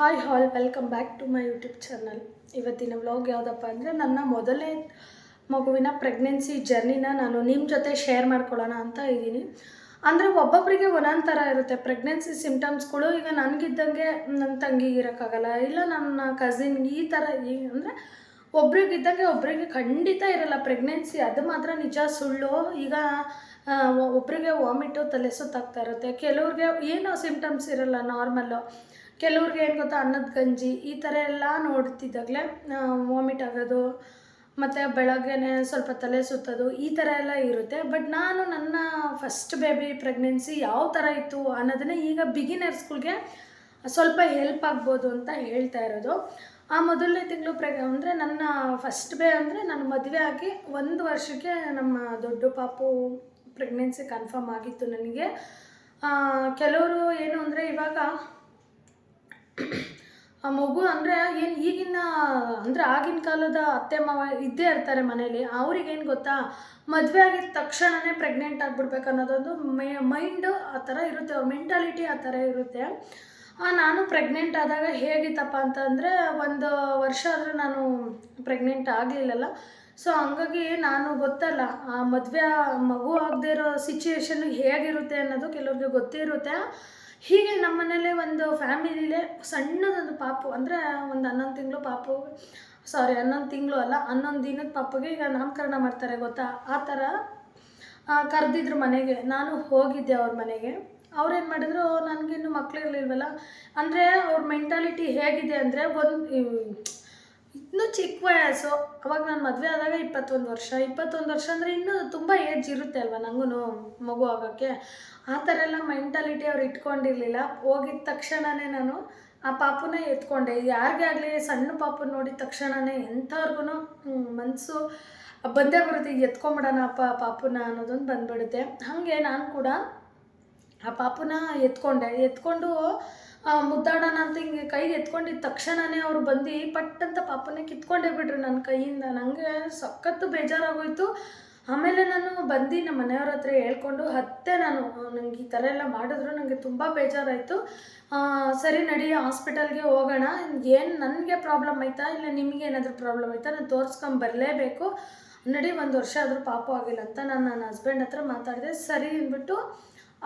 Hi all welcome back to my YouTube channel ಇವತ್ತಿನ vlog ಯಾವುದಪ್ಪ ಅಂದರೆ ನನ್ನ ಮೊದಲೇ ಮಗುವಿನ ಪ್ರೆಗ್ನೆನ್ಸಿ ಜರ್ನಿನ ನಾನು ನಿಮ್ಮ ಜೊತೆ ಶೇರ್ ಮಾಡ್ಕೊಳ್ಳೋಣ ಅಂತ ಇದ್ದೀನಿ. ಅಂದರೆ ಒಬ್ಬೊಬ್ಬರಿಗೆ ಒಂದೊಂದು ಥರ ಇರುತ್ತೆ. ಪ್ರೆಗ್ನೆನ್ಸಿ ಸಿಮ್ಟಮ್ಸ್ಗಳು ಈಗ ನನಗಿದ್ದಂಗೆ ನನ್ನ ತಂಗಿಗೆ ಇರೋಕ್ಕಾಗಲ್ಲ, ಇಲ್ಲ ನನ್ನ ಕಸಿನ್ ಈ ಥರ ಈ ಅಂದರೆ ಒಬ್ರಿಗಿದ್ದಂಗೆ ಒಬ್ರಿಗೆ ಖಂಡಿತ ಇರಲ್ಲ. ಪ್ರೆಗ್ನೆನ್ಸಿ ಅದು ಮಾತ್ರ ನಿಜ, ಸುಳ್ಳು, ಈಗ ಒಬ್ಬರಿಗೆ ವಾಮಿಟು ತಲೆ ಸುತ್ತಾಗ್ತಾ ಇರುತ್ತೆ. ಕೆಲವ್ರಿಗೆ ಏನೋ ಸಿಮ್ಟಮ್ಸ್ ಇರಲ್ಲ ನಾರ್ಮಲ್ಲು ಕೆಲವ್ರಿಗೆ ಏನು ಗೊತ್ತಾ, ಅನ್ನದ ಗಂಜಿ ಈ ಥರ ಎಲ್ಲ ನೋಡ್ತಿದ್ದಾಗಲೇ ವಾಮಿಟ್ ಆಗೋದು, ಮತ್ತು ಬೆಳಗ್ಗೆನೆ ಸ್ವಲ್ಪ ತಲೆ ಸುತ್ತೋದು ಈ ಥರ ಎಲ್ಲ ಇರುತ್ತೆ. ಬಟ್ ನಾನು ನನ್ನ ಫಸ್ಟ್ ಬೇಬಿ ಪ್ರೆಗ್ನೆನ್ಸಿ ಯಾವ ಥರ ಇತ್ತು ಅನ್ನೋದನ್ನ ಈಗ ಬಿಗಿನರ್ಸ್ಗಳಿಗೆ ಸ್ವಲ್ಪ ಹೆಲ್ಪ್ ಆಗ್ಬೋದು ಅಂತ ಹೇಳ್ತಾ ಇರೋದು. ಆ ಮೊದಲನೇ ತಿಂಗಳು ಪ್ರೆಗ್ ಅಂದರೆ ನನ್ನ ಫಸ್ಟ್ ಬೇ, ಅಂದರೆ ನಾನು ಮದುವೆ ಆಗಿ ಒಂದು ವರ್ಷಕ್ಕೆ ನಮ್ಮ ದೊಡ್ಡ ಪಾಪು ಪ್ರೆಗ್ನೆನ್ಸಿ ಕನ್ಫರ್ಮ್ ಆಗಿತ್ತು ನನಗೆ. ಕೆಲವರು ಏನು ಅಂದರೆ ಇವಾಗ ಆ ಮಗು ಅಂದರೆ ಏನು ಈಗಿನ, ಅಂದರೆ ಆಗಿನ ಕಾಲದ ಅತ್ತೆ ಮಾವ ಇದ್ದೇ ಇರ್ತಾರೆ ಮನೇಲಿ, ಅವ್ರಿಗೇನು ಗೊತ್ತಾ? ಮದುವೆ ಆಗಿದ ತಕ್ಷಣವೇ ಪ್ರೆಗ್ನೆಂಟ್ ಆಗಿಬಿಡ್ಬೇಕು ಅನ್ನೋದೊಂದು ಮೈ ಮೈಂಡು ಆ ಥರ ಇರುತ್ತೆ, ಅವ್ರ ಮೆಂಟಾಲಿಟಿ ಆ ಥರ ಇರುತ್ತೆ. ನಾನು ಪ್ರೆಗ್ನೆಂಟ್ ಆದಾಗ ಹೇಗಿತ್ತಪ್ಪ ಅಂತಂದರೆ ಒಂದು ವರ್ಷ ಆದರೂ ನಾನು ಪ್ರೆಗ್ನೆಂಟ್ ಆಗಲಿಲ್ಲಲ್ಲ. ಸೊ ಹಂಗಾಗಿ ನಾನು ಗೊತ್ತಲ್ಲ, ಆ ಮದುವೆ ಮಗು ಆಗದೆ ಇರೋ ಸಿಚುವೇಶನ್ ಹೇಗಿರುತ್ತೆ ಅನ್ನೋದು ಕೆಲವ್ರಿಗೆ ಗೊತ್ತೇ ಇರುತ್ತೆ ಹೀಗೆ ನಮ್ಮ ಮನೇಲೆ ಒಂದು ಫ್ಯಾಮಿಲಿಲೇ ಸಣ್ಣದೊಂದು ಪಾಪು, ಅಂದರೆ ಒಂದು ಹನ್ನೊಂದು ತಿಂಗಳು ಪಾಪು ಸಾರಿ ಹನ್ನೊಂದು ತಿಂಗಳು ಅಲ್ಲ, ಹನ್ನೊಂದು ದಿನದ ಪಾಪುಗೆ ಈಗ ನಾಮಕರಣ ಮಾಡ್ತಾರೆ ಗೊತ್ತಾ? ಆ ಥರ ಕರೆದಿದ್ರು ಮನೆಗೆ. ನಾನು ಹೋಗಿದ್ದೆ ಅವ್ರ ಮನೆಗೆ. ಅವ್ರೇನು ಮಾಡಿದ್ರು ನನಗಿನ್ನು ಮಕ್ಕಳಿರ್ಲಿಲ್ವಲ್ಲ ಅಂದರೆ ಅವ್ರ ಮೆಂಟಾಲಿಟಿ ಹೇಗಿದೆ ಅಂದರೆ ಒಂದು ಇನ್ನೂ ಚಿಕ್ಕ ವಯಸ್ಸು. ಅವಾಗ ನಾನು ಮದುವೆ ಆದಾಗ ಇಪ್ಪತ್ತೊಂದು ವರ್ಷ. ಇಪ್ಪತ್ತೊಂದು ವರ್ಷ ಅಂದರೆ ಇನ್ನೂ ತುಂಬ ಏಜ್ ಇರುತ್ತೆ ಅಲ್ವಾ ನನಗೂ ಮಗು ಆಗೋಕ್ಕೆ? ಆ ಥರ ಎಲ್ಲ ಮೆಂಟಾಲಿಟಿ ಅವ್ರು ಇಟ್ಕೊಂಡಿರಲಿಲ್ಲ. ಹೋಗಿದ್ದ ತಕ್ಷಣವೇ ನಾನು ಆ ಪಾಪುನ ಎತ್ಕೊಂಡೆ. ಯಾರಿಗೇ ಆಗಲಿ ಸಣ್ಣ ಪಾಪು ನೋಡಿದ ತಕ್ಷಣವೇ ಎಂಥವ್ರಿಗೂ ಮನಸ್ಸು ಬಂದೇ ಬರುತ್ತೆ ಎತ್ಕೊಂಬಿಡೋಣ ಅಪ್ಪ ಪಾಪುನ ಅನ್ನೋದೊಂದು ಬಂದ್ಬಿಡುತ್ತೆ. ಹಾಗೆ ನಾನು ಕೂಡ ಆ ಪಾಪುನ ಎತ್ಕೊಂಡೆ. ಎತ್ಕೊಂಡು ಮುದ್ದಾಡೋಣ ಅಂತ ಹಿಂಗೆ ಕೈಗೆ ಎತ್ಕೊಂಡಿದ್ದ ತಕ್ಷಣವೇ ಅವ್ರು ಬಂದು ಪಟ್ಟಂತ ಪಾಪನೇ ಕಿತ್ಕೊಂಡೇ ಬಿಟ್ರು ನನ್ನ ಕೈಯಿಂದ. ನನಗೆ ಸಖತ್ತು ಬೇಜಾರಾಗೋಯ್ತು. ಆಮೇಲೆ ನಾನು ಬಂದು ನಮ್ಮ ಮನೆಯವ್ರ ಹತ್ರ ಹೇಳ್ಕೊಂಡು ಹತ್ತೆ ನಾನು ನನಗೆ ಈ ಥರ ಎಲ್ಲ ಮಾಡಿದ್ರು ನನಗೆ ತುಂಬ ಬೇಜಾರಾಯಿತು. ಸರಿ ನಡಿ, ಹಾಸ್ಪಿಟಲ್ಗೆ ಹೋಗೋಣ. ಏನು ನನಗೆ ಪ್ರಾಬ್ಲಮ್ ಆಯ್ತಾ? ಇಲ್ಲ ನಿಮಗೆ ಏನಾದರೂ ಪ್ರಾಬ್ಲಮ್ ಆಯ್ತಾ? ನಾನು ತೋರಿಸ್ಕೊಂಡು ಬರಲೇಬೇಕು. ನಡಿ, ಒಂದು ವರ್ಷ ಆದರೂ ಪಾಪ ಆಗಿಲ್ಲ ಅಂತ ನಾನು ನನ್ನ ಹಸ್ಬೆಂಡ್ ಹತ್ರ ಮಾತಾಡಿದೆ. ಸರಿ ಅಂದ್ಬಿಟ್ಟು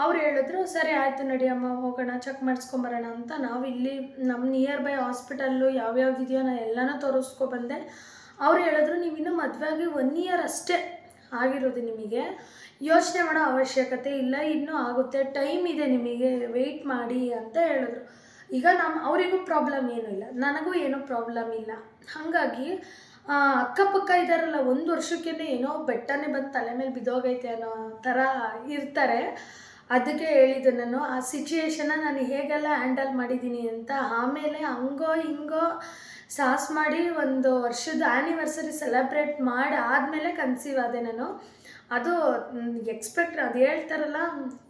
ಅವ್ರು ಹೇಳಿದ್ರು, ಸರಿ ಆಯಿತು ನಡಿ ಅಮ್ಮ, ಹೋಗೋಣ ಚೆಕ್ ಮಾಡಿಸ್ಕೊಂಬರೋಣ ಅಂತ ನಾವು ಇಲ್ಲಿ ನಮ್ಮ ನಿಯರ್ ಬೈ ಹಾಸ್ಪಿಟಲ್ಲು ಯಾವ್ಯಾವ್ದು ಇದೆಯೋ ನಾನು ಎಲ್ಲನೂ ತೋರಿಸ್ಕೊಬಂದೆ ಅವ್ರು ಹೇಳಿದ್ರು, ನೀವು ಇನ್ನೂ ಮದುವೆ ಆಗಿ ಒನ್ ಇಯರ್ ಅಷ್ಟೇ. ಆಗಿರೋದು ನಿಮಗೆ. ಯೋಚನೆ ಮಾಡೋ ಅವಶ್ಯಕತೆ ಇಲ್ಲ, ಇನ್ನೂ ಆಗುತ್ತೆ, ಟೈಮ್ ಇದೆ ನಿಮಗೆ ವೆಯ್ಟ್ ಮಾಡಿ ಅಂತ ಹೇಳಿದ್ರು. ಈಗ ನಮ್ಮ ಅವರಿಗೂ ಪ್ರಾಬ್ಲಮ್ ಏನೂ ಇಲ್ಲ, ನನಗೂ ಏನೂ ಪ್ರಾಬ್ಲಮ್ ಇಲ್ಲ. ಹಾಗಾಗಿ ಅಕ್ಕಪಕ್ಕ ಇದ್ದಾರಲ್ಲ ಒಂದು ವರ್ಷಕ್ಕೇ ಏನೋ ಬೆಟ್ಟನೇ ಬಂದು ತಲೆ ಮೇಲೆ ಬಿದ್ದೋಗೈತೆ ಅನ್ನೋ ಥರ ಇರ್ತಾರೆ. ಅದಕ್ಕೆ ಹೇಳಿದ್ದು ನಾನು, ಆ ಸಿಚುಯೇಷನ್ನ ನಾನು ಹೇಗೆಲ್ಲ ಹ್ಯಾಂಡಲ್ ಮಾಡಿದ್ದೀನಿ ಅಂತ, ಆಮೇಲೆ ಹಂಗೋ, ಹಿಂಗೋ ಸಾಸ್ ಮಾಡಿ ಒಂದು ವರ್ಷದ ಆ್ಯನಿವರ್ಸರಿ ಸೆಲೆಬ್ರೇಟ್ ಮಾಡಿ ಆದಮೇಲೆ ಕನ್ಸೀವ್ ಆದೆ ನಾನು. ಅದು ಎಕ್ಸ್ಪೆಕ್ಟ್ ಅದು ಹೇಳ್ತಾರಲ್ಲ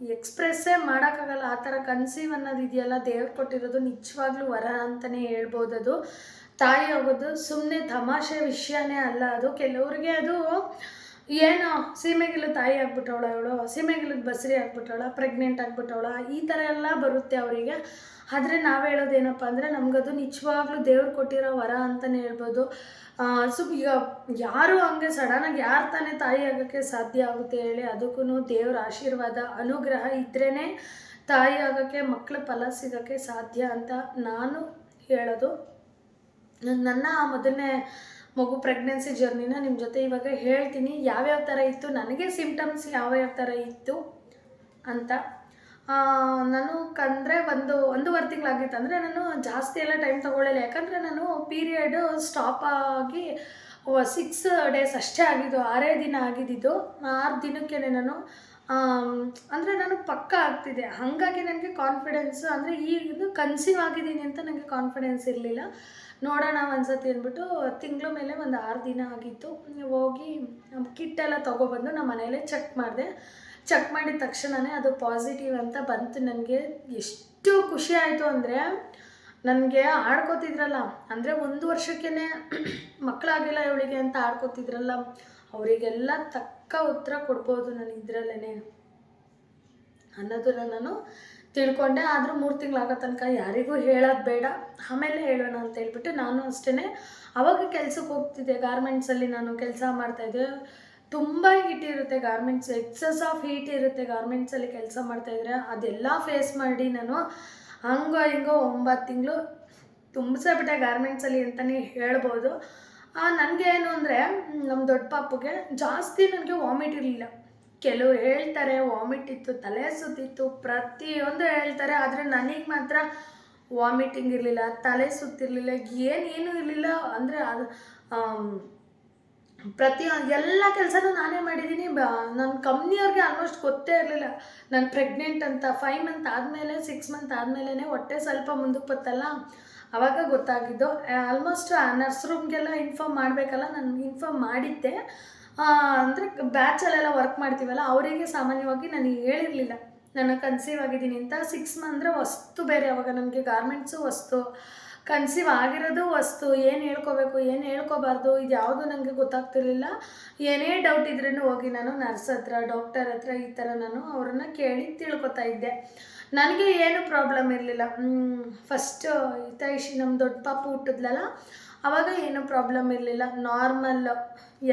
ಎಕ್ಸ್ಪ್ರೆಸ್ಸೇ ಮಾಡೋಕ್ಕಾಗಲ್ಲ. ಆ ಥರ ಕನ್ಸೀವ್ ಅನ್ನೋದು ಇದೆಯಲ್ಲ, ದೇವ್ರು ಕೊಟ್ಟಿರೋದು ನಿಜವಾಗ್ಲೂ ವರ ಅಂತಲೇ ಹೇಳ್ಬೋದು ಅದು. ತಾಯಿ ಆಗೋದು ಸುಮ್ಮನೆ ತಮಾಷೆ ವಿಷಯನೇ ಅಲ್ಲ ಅದು. ಕೆಲವ್ರಿಗೆ ಅದು ಏನೋ, ಸೀಮೆಗಿಲು ತಾಯಿ ಆಗ್ಬಿಟ್ಟವಳ ಇವಳು ಸೀಮೆಗಿಲಿಗೆ ಬಸರಿ ಆಗ್ಬಿಟ್ಟವಳ ಪ್ರೆಗ್ನೆಂಟ್ ಆಗ್ಬಿಟ್ಟವಳ, ಈ ಥರ ಎಲ್ಲ ಬರುತ್ತೆ ಅವರಿಗೆ. ಆದರೆ ನಾವು ಹೇಳೋದೇನಪ್ಪ ಅಂದರೆ, ನಮಗದು ನಿಜವಾಗ್ಲೂ ದೇವ್ರು ಕೊಟ್ಟಿರೋ ವರ ಅಂತಲೇ ಹೇಳ್ಬೋದು. ಸೊ ಈಗ ಯಾರು ಹಂಗೆ ಸಡನ್ನಾಗಿ ಯಾರು ತಾನೇ ತಾಯಿ ಆಗೋಕ್ಕೆ ಸಾಧ್ಯ ಆಗುತ್ತೆ ಹೇಳಿ ಅದಕ್ಕೂ ದೇವ್ರ ಆಶೀರ್ವಾದ, ಅನುಗ್ರಹ ಇದ್ರೇ ತಾಯಿ ಆಗೋಕ್ಕೆ ಮಕ್ಕಳ ಫಲ ಸಿಗೋಕ್ಕೆ ಸಾಧ್ಯ ಅಂತ ನಾನು ಹೇಳೋದು. ನನ್ನ ಮೊದಲನೇ ಮಗು ಪ್ರೆಗ್ನೆನ್ಸಿ ಜರ್ನಿನ ನಿಮ್ಮ ಜೊತೆ ಇವಾಗ ಹೇಳ್ತೀನಿ. ಯಾವ್ಯಾವ ಥರ ಇತ್ತು? ನನಗೆ ಸಿಮ್ಟಮ್ಸ್ ಯಾವ್ಯಾವ ಥರ ಇತ್ತು ಅಂತ. ನಾನು ಕಂದರೆ ಒಂದು, ಒಂದೂವರೆ ತಿಂಗಳಾಗಿತ್ತು ಅಂದರೆ ನಾನು ಜಾಸ್ತಿ ಎಲ್ಲ ಟೈಮ್ ತೊಗೊಳ್ಳಿಲ್ಲ. ಯಾಕಂದರೆ ನಾನು ಪೀರಿಯಡ್ ಸ್ಟಾಪ್ ಆಗಿ ಸಿಕ್ಸ್ ಡೇಸ್ ಅಷ್ಟೇ ಆಗಿದ್ದು, ಆರೇ ದಿನ ಆಗಿದ್ದಿದ್ದು ಆರು ದಿನಕ್ಕೆ ನಾನು ಅಂದರೆ ನಾನು ಪಕ್ಕ ಆಗ್ತಿದ್ದೆ ಹಾಗಾಗಿ ನನಗೆ ಕಾನ್ಫಿಡೆನ್ಸು ಅಂದರೆ ಇದು ಕನ್ಸೀವ್ ಆಗಿದ್ದೀನಿ ಅಂತ ನನಗೆ ಕಾನ್ಫಿಡೆನ್ಸ್ ಇರಲಿಲ್ಲ. ನೋಡೋಣ ಒಂದ್ಸತಿ ಅಂದ್ಬಿಟ್ಟು, ತಿಂಗಳ ಮೇಲೆ ಒಂದು ಆರು ದಿನ ಆಗಿತ್ತು. ಹೋಗಿ ಕಿಟ್ ಎಲ್ಲ ತೊಗೊಬಂದು ನಮ್ಮ ಮನೇಲೇ ಚೆಕ್ ಮಾಡಿದೆ. ಚೆಕ್ ಮಾಡಿದ ತಕ್ಷಣವೇ ಅದು ಪಾಸಿಟಿವ್ ಅಂತ ಬಂತು. ನನಗೆ ಎಷ್ಟು ಖುಷಿ ಆಯಿತು ಅಂದರೆ ನನಗೆ ಆಡ್ಕೋತಿದ್ರಲ್ಲ, ಅಂದರೆ ಒಂದು ವರ್ಷಕ್ಕೇ ಮಕ್ಕಳಾಗಿಲ್ಲ ಇವಳಿಗೆ ಅಂತ ಆಡ್ಕೋತಿದ್ರಲ್ಲ, ಅವರಿಗೆಲ್ಲ ತಕ್ಕ ಉತ್ತರ ಕೊಡ್ಬೋದು ನಾನು ಇದರಲ್ಲೇ ಅನ್ನೋದನ್ನ ನಾನು ತಿಳ್ಕೊಂಡೆ. ಆದರೂ ಮೂರು ತಿಂಗಳಾಗೋ ತನಕ ಯಾರಿಗೂ ಹೇಳೋದು ಬೇಡ. ಆಮೇಲೆ ಹೇಳೋಣ ಅಂತ ಹೇಳ್ಬಿಟ್ಟು ನಾನು ಅಷ್ಟೇ ಅವಾಗ ಕೆಲ್ಸಕ್ಕೆ ಹೋಗ್ತಿದ್ದೆ. ಗಾರ್ಮೆಂಟ್ಸಲ್ಲಿ ನಾನು ಕೆಲಸ ಮಾಡ್ತಾಯಿದ್ದೆ ತುಂಬ ಹೀಟ್ ಇರುತ್ತೆ ಗಾರ್ಮೆಂಟ್ಸ್ ಎಕ್ಸಸ್ ಆಫ್ ಹೀಟ್ ಇರುತ್ತೆ ಗಾರ್ಮೆಂಟ್ಸಲ್ಲಿ ಕೆಲಸ ಮಾಡ್ತಾಯಿದ್ರೆ ಅದೆಲ್ಲ ಫೇಸ್ ಮಾಡಿ ನಾನು ಹಂಗೋ ಹಿಂಗೋ ಒಂಬತ್ತು ತಿಂಗಳು ತುಂಬಿಸಬಿಟ್ಟೆ ಗಾರ್ಮೆಂಟ್ಸಲ್ಲಿ ಅಂತಲೇ ಹೇಳ್ಬೋದು. ನನಗೆ ಏನು ಅಂದರೆ ನಮ್ಮ ದೊಡ್ಡ ಪಾಪುಗೆ ಜಾಸ್ತಿ ನನಗೆ ವಾಮಿಟ್ ಇರಲಿಲ್ಲ. ಕೆಲವ್ರು ಹೇಳ್ತಾರೆ ವಾಮಿಟ್ ಇತ್ತು, ತಲೆ ಸುತ್ತಿತ್ತು, ಪ್ರತಿಯೊಂದು ಹೇಳ್ತಾರೆ, ಆದರೆ ನನಗೆ ಮಾತ್ರ ವಾಮಿಟಿಂಗ್ ಇರಲಿಲ್ಲ, ತಲೆ ಸುತ್ತಿರಲಿಲ್ಲ ಏನೇನು ಇರಲಿಲ್ಲ. ಅಂದರೆ ಅದು ಪ್ರತಿ ಎಲ್ಲ ಕೆಲಸನೂ ನಾನೇ ಮಾಡಿದ್ದೀನಿ ಬ ನನ್ನ ಕಂಪ್ನಿಯವ್ರಿಗೆ ಆಲ್ಮೋಸ್ಟ್ ಗೊತ್ತೇ ಇರಲಿಲ್ಲ. ನಾನು ಪ್ರೆಗ್ನೆಂಟ್ ಅಂತ ಫೈವ್ ಮಂತ್ ಆದಮೇಲೆ ಸಿಕ್ಸ್ ಮಂತ್ ಆದಮೇಲೆ ಹೊಟ್ಟೆ ಸ್ವಲ್ಪ ಮುಂದಕ್ಕೆ ಬತ್ತಲ್ಲ. ಆವಾಗ ಗೊತ್ತಾಗಿದ್ದು. ಆಲ್ಮೋಸ್ಟ್ ನರ್ಸ್ ರೂಮ್ಗೆಲ್ಲ ಇನ್ಫಾರ್ಮ್ ಮಾಡಬೇಕಲ್ಲ, ನಾನು ಇನ್ಫಾರ್ಮ್ ಮಾಡಿದ್ದೆ. ಅಂದರೆ ಬ್ಯಾಚಲ್ಲೆಲ್ಲ ವರ್ಕ್ ಮಾಡ್ತೀವಲ್ಲ, ಅವರಿಗೆ ಸಾಮಾನ್ಯವಾಗಿ ನನಗೆ ಹೇಳಿರಲಿಲ್ಲ. ನಾನು ಕನ್ಸೀವ್ ಆಗಿದ್ದೀನಿ ಅಂತ. ಸಿಕ್ಸ್ ಮಂತ್ ಅಂದರೆ ವಸ್ತು ಬೇರೆ, ಅವಾಗ ನನಗೆ ಗಾರ್ಮೆಂಟ್ಸು ವಸ್ತು. ಕನ್ಸೀವ್ ಆಗಿರೋದು ವಸ್ತು, ಏನು ಹೇಳ್ಕೋಬೇಕು, ಏನು ಹೇಳ್ಕೋಬಾರ್ದು, ಇದು ಯಾವುದು ನನಗೆ ಗೊತ್ತಾಗ್ತಿರಲಿಲ್ಲ. ಏನೇ ಡೌಟ್ ಇದ್ರೂ ಹೋಗಿ ನಾನು ನರ್ಸ್ ಹತ್ರ ಡಾಕ್ಟರ್ ಹತ್ರ ಈ ಥರ ನಾನು ಅವ್ರನ್ನ ಕೇಳಿ ತಿಳ್ಕೊತಾ ಇದ್ದೆ. ನನಗೆ ಏನು ಪ್ರಾಬ್ಲಮ್ ಇರಲಿಲ್ಲ. ಫಸ್ಟು ಹಿತೈಷಿ ನಮ್ಮ ದೊಡ್ಡ ಪಾಪು ಹುಟ್ಟಿದ್ಲಲ್ಲ ಆವಾಗ ಏನು ಪ್ರಾಬ್ಲಮ್ ಇರಲಿಲ್ಲ. ನಾರ್ಮಲ್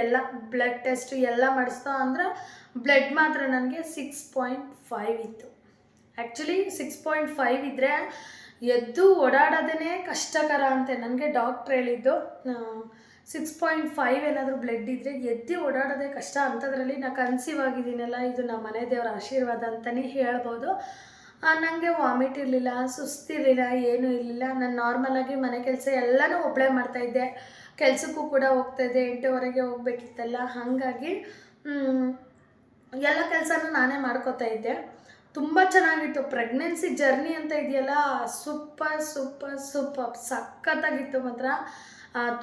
ಎಲ್ಲ ಬ್ಲಡ್ ಟೆಸ್ಟ್ ಎಲ್ಲ ಮಾಡಿಸ್ತಾ ಅಂದರೆ ಬ್ಲಡ್ ಮಾತ್ರ ನನಗೆ ಸಿಕ್ಸ್ ಪಾಯಿಂಟ್ ಫೈವ್ ಇತ್ತು. ಆ್ಯಕ್ಚುಲಿ ಸಿಕ್ಸ್ ಪಾಯಿಂಟ್ ಫೈವ್ ಇದ್ದರೆ ಎದ್ದು ಓಡಾಡೋದೇ ಕಷ್ಟಕರ ಅಂತೆ. ನನಗೆ ಡಾಕ್ಟ್ರ್ ಹೇಳಿದ್ದು ಸಿಕ್ಸ್ ಪಾಯಿಂಟ್ ಫೈವ್ ಏನಾದರೂ ಬ್ಲಡ್ ಇದ್ದರೆ ಎದ್ದು ಓಡಾಡೋದೇ ಕಷ್ಟ. ಅಂಥದ್ರಲ್ಲಿ ನಾ ಕನ್ಸೀವ್ ಆಗಿದ್ದೀನಲ್ಲ, ಇದು ನಮ್ಮ ಮನೆ ದೇವರ ಆಶೀರ್ವಾದ ಅಂತಲೇ ಹೇಳ್ಬೋದು. ನನಗೆ ವಾಮಿಟ್ ಇರಲಿಲ್ಲ ಸುಸ್ತಿರಲಿಲ್ಲ ಏನೂ ಇರಲಿಲ್ಲ. ನಾನು ನಾರ್ಮಲಾಗಿ ಮನೆ ಕೆಲಸ ಎಲ್ಲನೂ ಒಬ್ಬಳೇ ಮಾಡ್ತಾಯಿದ್ದೆ ಕೆಲಸಕ್ಕೂ ಕೂಡ ಹೋಗ್ತಾಯಿದ್ದೆ ಎಂಟುವರೆಗೆ ಹೋಗ್ಬೇಕಿತ್ತಲ್ಲ. ಹಾಗಾಗಿ ಎಲ್ಲ ಕೆಲಸನೂ ನಾನೇ ಮಾಡ್ಕೋತಾ ಇದ್ದೆ. ತುಂಬ ಚೆನ್ನಾಗಿತ್ತು. ಪ್ರೆಗ್ನೆನ್ಸಿ ಜರ್ನಿ ಅಂತ ಇದೆಯಲ್ಲ? ಸೂಪರ್ ಸೂಪರ್ ಸೂಪರ್ ಸಖತ್ತಾಗಿತ್ತು ಮಾತ್ರ.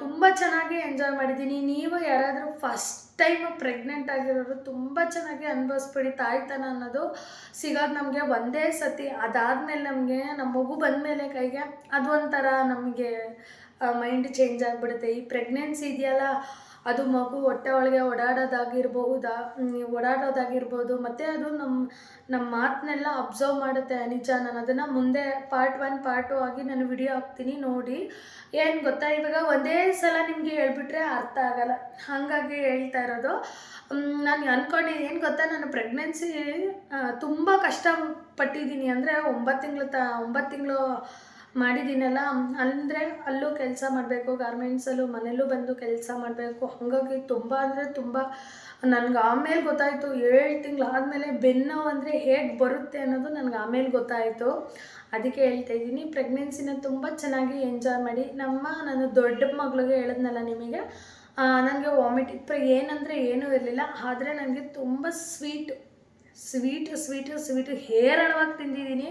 ತುಂಬ ಚೆನ್ನಾಗಿ ಎಂಜಾಯ್ ಮಾಡಿದ್ದೀನಿ. ನೀವು ಯಾರಾದರೂ ಫಸ್ಟ್ ಟೈಮ್ ಪ್ರೆಗ್ನೆಂಟ್ ಆಗಿರೋರು ತುಂಬ ಚೆನ್ನಾಗಿ ಅನುಭವಿಸ್ಬಿಡಿ ತಾಯ್ತನ ಅನ್ನೋದು ಸಿಗೋದು ನಮಗೆ ಒಂದೇ ಸತಿ. ಅದಾದಮೇಲೆ ನಮಗೆ ನಮ್ಮ ಮಗು ಬಂದಮೇಲೆ ಕೈಗೆ ಅದು ಒಂಥರ ನಮಗೆ ಮೈಂಡ್ ಚೇಂಜ್ ಆಗಿಬಿಡುತ್ತೆ. ಈ ಪ್ರೆಗ್ನೆನ್ಸಿ ಇದೆಯಲ್ಲ ಅದು ಮಗು ಹೊಟ್ಟೆ ಒಳಗೆ ಓಡಾಡೋದಾಗಿರ್ಬಹುದಾ? ಓಡಾಡೋದಾಗಿರ್ಬೋದು. ಮತ್ತು ಅದು ನಮ್ಮ ನಮ್ಮ ಮಾತನ್ನೆಲ್ಲ ಅಬ್ಸರ್ವ್ ಮಾಡುತ್ತೆ, ನಿಜ. ನಾನು ಅದನ್ನು ಮುಂದೆ ಪಾರ್ಟ್ ಒನ್ ಪಾರ್ಟ್ ಆಗಿ ನಾನು ವಿಡಿಯೋ ಹಾಕ್ತೀನಿ, ನೋಡಿ. ಏನು ಗೊತ್ತಾ? ಇವಾಗ ಒಂದೇ ಸಲ ನಿಮಗೆ ಹೇಳ್ಬಿಟ್ರೆ ಅರ್ಥ ಆಗಲ್ಲ. ಹಾಗಾಗಿ ಹೇಳ್ತಾ ಇರೋದು ನಾನು ಅಂದ್ಕೊಂಡೆ ಏನು ಗೊತ್ತಾ? ನಾನು ಪ್ರೆಗ್ನೆನ್ಸಿ ತುಂಬ ಕಷ್ಟಪಟ್ಟಿದ್ದೀನಿ. ಅಂದರೆ ಒಂಬತ್ತು ತಿಂಗಳು ತ, ಒಂಬತ್ತು ತಿಂಗಳು ಮಾಡಿದ್ದೀನಲ್ಲ ಅಂದರೆ ಅಲ್ಲೂ ಕೆಲಸ ಮಾಡಬೇಕು ಗಾರ್ಮೆಂಟ್ಸಲ್ಲೂ ಮನೆಯಲ್ಲೂ ಬಂದು ಕೆಲಸ ಮಾಡಬೇಕು. ಹಾಗಾಗಿ ತುಂಬ ಅಂದರೆ ತುಂಬ ನನಗೆ ಆಮೇಲೆ ಗೊತ್ತಾಯಿತು ಏಳು ತಿಂಗಳು ಆದಮೇಲೆ ಬೆನ್ನು ಅಂದರೆ ಹೇಗೆ ಬರುತ್ತೆ ಅನ್ನೋದು ನನಗೆ ಆಮೇಲೆ ಗೊತ್ತಾಯಿತು. ಅದಕ್ಕೆ ಹೇಳ್ತಾ ಇದ್ದೀನಿ ಪ್ರೆಗ್ನೆನ್ಸಿನ ತುಂಬ ಚೆನ್ನಾಗಿ ಎಂಜಾಯ್ ಮಾಡಿ. ನಮ್ಮ ನಾನು ದೊಡ್ಡ ಮಗಳಿಗೆ ಹೇಳಿದ್ನಲ್ಲ ನಿಮಗೆ ನನಗೆ ವಾಮಿಟ್ ಇತ್ತು ಏನಂದರೆ ಏನೂ ಇರಲಿಲ್ಲ, ಆದರೆ ನನಗೆ ತುಂಬ ಸ್ವೀಟ್ ಸ್ವೀಟು ಸ್ವೀಟು ಸ್ವೀಟು ಹೇರಳವಾಗಿ ತಿಂದಿದ್ದೀನಿ.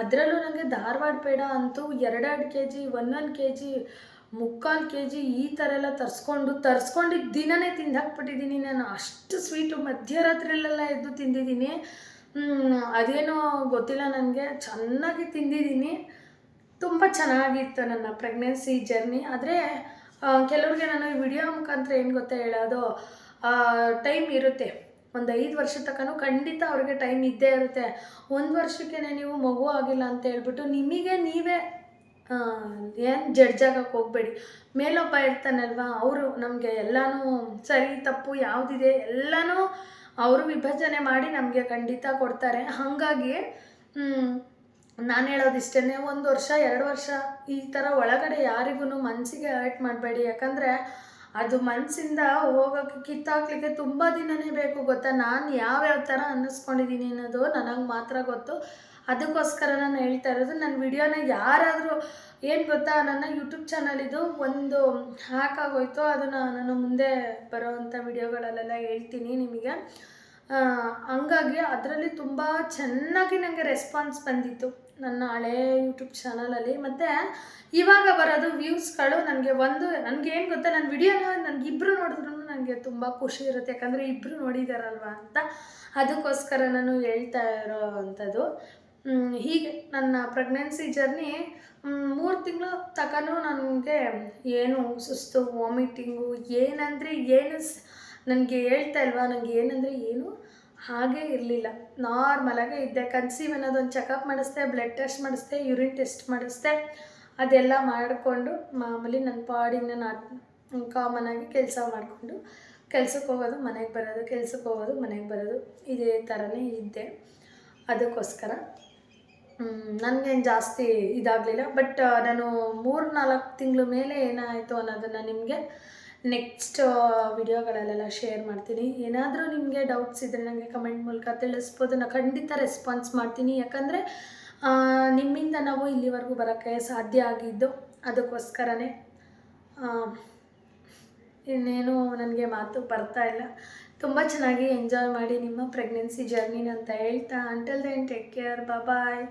ಅದರಲ್ಲೂ ನನಗೆ ಧಾರವಾಡ ಪೇಡ ಅಂತೂ ಎರಡೆರಡು ಕೆ ಜಿ ಒಂದೊಂದು ಕೆ ಜಿ ಮುಕ್ಕಾಲು ಕೆ ಜಿ ಈ ಥರ ಎಲ್ಲ ತರಿಸ್ಕೊಂಡು ತರಿಸ್ಕೊಂಡಿದ್ದ ದಿನನೇ ತಿಂದು ಹಾಕ್ಬಿಟ್ಟಿದ್ದೀನಿ ನಾನು. ಅಷ್ಟು ಸ್ವೀಟು ಮಧ್ಯರಾತ್ರಿಲೆಲ್ಲ ಎದ್ದು ತಿಂದಿದ್ದೀನಿ ಅದೇನೋ ಗೊತ್ತಿಲ್ಲ ನನಗೆ. ಚೆನ್ನಾಗಿ ತಿಂದಿದ್ದೀನಿ ತುಂಬ ಚೆನ್ನಾಗಿತ್ತು ನನ್ನ ಪ್ರೆಗ್ನೆನ್ಸಿ ಜರ್ನಿ ಆದರೆ ಕೆಲವ್ರಿಗೆ ನಾನು ಈ ವಿಡಿಯೋ ಮುಖಾಂತರ ಏನು ಗೊತ್ತಾ ಹೇಳೋದು? ಟೈಮ್ ಇರುತ್ತೆ. ಒಂದು ಐದು ವರ್ಷ ತನಕನೂ ಖಂಡಿತ ಅವ್ರಿಗೆ ಟೈಮ್ ಇದ್ದೇ ಇರುತ್ತೆ. ಒಂದು ವರ್ಷಕ್ಕೆ ನೀವು ಮಗು ಆಗಿಲ್ಲ ಅಂತ ಹೇಳ್ಬಿಟ್ಟು ನಿಮಗೆ ನೀವೇ ಏನು ಜಡ್ಜ್ ಆಗಕ್ಕೆ ಹೋಗಬೇಡಿ. ಮೇಲೊಬ್ಬ ಇರ್ತಾನಲ್ವಾ, ಅವರು ನಮಗೆ ಎಲ್ಲನೂ ಸರಿ, ತಪ್ಪು ಯಾವುದಿದೆ ಎಲ್ಲನೂ ಅವರು ವಿಭಜನೆ ಮಾಡಿ ನಮಗೆ ಖಂಡಿತ ಕೊಡ್ತಾರೆ. ಹಾಗಾಗಿ ನಾನು ಹೇಳೋದಿಷ್ಟೇ ಒಂದು ವರ್ಷ, ಎರಡು ವರ್ಷ ಈ ಥರ ಒಳಗಡೆ ಯಾರಿಗೂ ಮನಸ್ಸಿಗೆ ಹರ್ಟ್ ಮಾಡಬೇಡಿ. ಯಾಕಂದರೆ ಅದು ಮನಸ್ಸಿಂದ ಹೋಗೋಕ್ಕೆ ಕಿತ್ತಾಕ್ಲಿಕ್ಕೆ ತುಂಬ ದಿನನೇ ಬೇಕು ಗೊತ್ತಾ? ನಾನು ಯಾವ್ಯಾವ ಥರ ಅನ್ನಿಸ್ಕೊಂಡಿದ್ದೀನಿ ಅನ್ನೋದು ನನಗೆ ಮಾತ್ರ ಗೊತ್ತು. ಅದಕ್ಕೋಸ್ಕರ ನಾನು ಹೇಳ್ತಾ ಇರೋದು ನನ್ನ ವಿಡಿಯೋನ ಯಾರಾದರೂ ಏನು ಗೊತ್ತಾ? ನನ್ನ ಯೂಟ್ಯೂಬ್ ಚಾನಲಿದು ಒಂದು ಹ್ಯಾಕ್ ಆಗೋಯ್ತು. ಅದನ್ನು ನಾನು ಮುಂದೆ ಬರೋವಂಥ ವಿಡಿಯೋಗಳಲ್ಲೆಲ್ಲ ಹೇಳ್ತೀನಿ ನಿಮಗೆ. ಹಂಗಾಗಿ ಅದರಲ್ಲಿ ತುಂಬ ಚೆನ್ನಾಗಿ ನನಗೆ ರೆಸ್ಪಾನ್ಸ್ ಬಂದಿತ್ತು ನನ್ನ ಹಳೇ ಯೂಟ್ಯೂಬ್ ಚಾನಲಲ್ಲಿ ಮತ್ತು ಇವಾಗ ಬರೋದು ವ್ಯೂಸ್ಗಳು ನನಗೆ ಒಂದು, ನನಗೆ ಏನು ಗೊತ್ತಾ ನನ್ನ ವಿಡಿಯೋನ ನನಗೆ ಇಬ್ಬರು ನೋಡಿದ್ರು ನನಗೆ ತುಂಬ ಖುಷಿ ಇರುತ್ತೆ. ಯಾಕಂದರೆ ಇಬ್ಬರು ನೋಡಿದಾರಲ್ವ ಅಂತ. ಅದಕ್ಕೋಸ್ಕರ ನಾನು ಹೇಳ್ತಾ ಇರೋ ಅಂಥದ್ದು. ಹೀಗೆ ನನ್ನ ಪ್ರೆಗ್ನೆನ್ಸಿ ಜರ್ನಿ ಮೂರು ತಿಂಗಳು ತಕನೂ ನನಗೆ ಏನು ಸುಸ್ತು ವಾಮಿಟಿಂಗು ಏನಂದರೆ ಏನು ನನಗೆ ಹೇಳ್ತಾ ಇಲ್ವಾ? ನನಗೆ ಏನಂದರೆ ಏನು? ಹಾಗೇ ಇರಲಿಲ್ಲ. ನಾರ್ಮಲಾಗೇ ಇದ್ದೆ. ಕನ್ಸೀವ್ ಅನ್ನೋದೊಂದು ಚೆಕಪ್ ಮಾಡಿಸ್ದೆ ಬ್ಲಡ್ ಟೆಸ್ಟ್ ಮಾಡಿಸ್ದೆ ಯೂರಿನ್ ಟೆಸ್ಟ್ ಮಾಡಿಸ್ದೆ. ಅದೆಲ್ಲ ಮಾಡಿಕೊಂಡು ಮಾಮೂಲಿ ನನ್ನ ಪಾಡಿಗೆ ನಾನು ಕಾಮನ್ ಆಗಿ ಕೆಲಸ ಮಾಡಿಕೊಂಡು ಕೆಲ್ಸಕ್ಕೆ ಹೋಗೋದು, ಮನೆಗೆ ಬರೋದು ಕೆಲ್ಸಕ್ಕೆ ಹೋಗೋದು, ಮನೆಗೆ ಬರೋದು. ಇದೇ ಥರನೇ ಇದ್ದೆ. ಅದಕ್ಕೋಸ್ಕರ. ನನಗೇನು ಜಾಸ್ತಿ ಇದಾಗಲಿಲ್ಲ. ಬಟ್ ನಾನು ಮೂರು ನಾಲ್ಕು ತಿಂಗಳ ಮೇಲೆ ಏನಾಯಿತು ಅನ್ನೋದನ್ನು ನಿಮಗೆ ನೆಕ್ಸ್ಟ್ ವಿಡಿಯೋಗಳಲ್ಲೆಲ್ಲ ಶೇರ್ ಮಾಡ್ತೀನಿ. ಏನಾದರೂ ನಿಮಗೆ ಡೌಟ್ಸ್ ಇದ್ದರೆ ನನಗೆ ಕಮೆಂಟ್ ಮೂಲಕ ತಿಳಿಸ್ಬೋದು. ನಾನು ಖಂಡಿತ ರೆಸ್ಪಾನ್ಸ್ ಮಾಡ್ತೀನಿ. ಯಾಕಂದರೆ ನಿಮ್ಮಿಂದ ನಾವು ಇಲ್ಲಿವರೆಗೂ ಬರೋಕ್ಕೆ ಸಾಧ್ಯ ಆಗಿದ್ದು ಅದಕ್ಕೋಸ್ಕರನೇ ಇನ್ನೇನು ನನಗೆ ಮಾತು ಬರ್ತಾ ಇಲ್ಲ. ತುಂಬ ಚೆನ್ನಾಗಿ ಎಂಜಾಯ್ ಮಾಡಿ ನಿಮ್ಮ ಪ್ರೆಗ್ನೆನ್ಸಿ ಜರ್ನಿನ ಅಂತ ಹೇಳ್ತಾ until then take care bye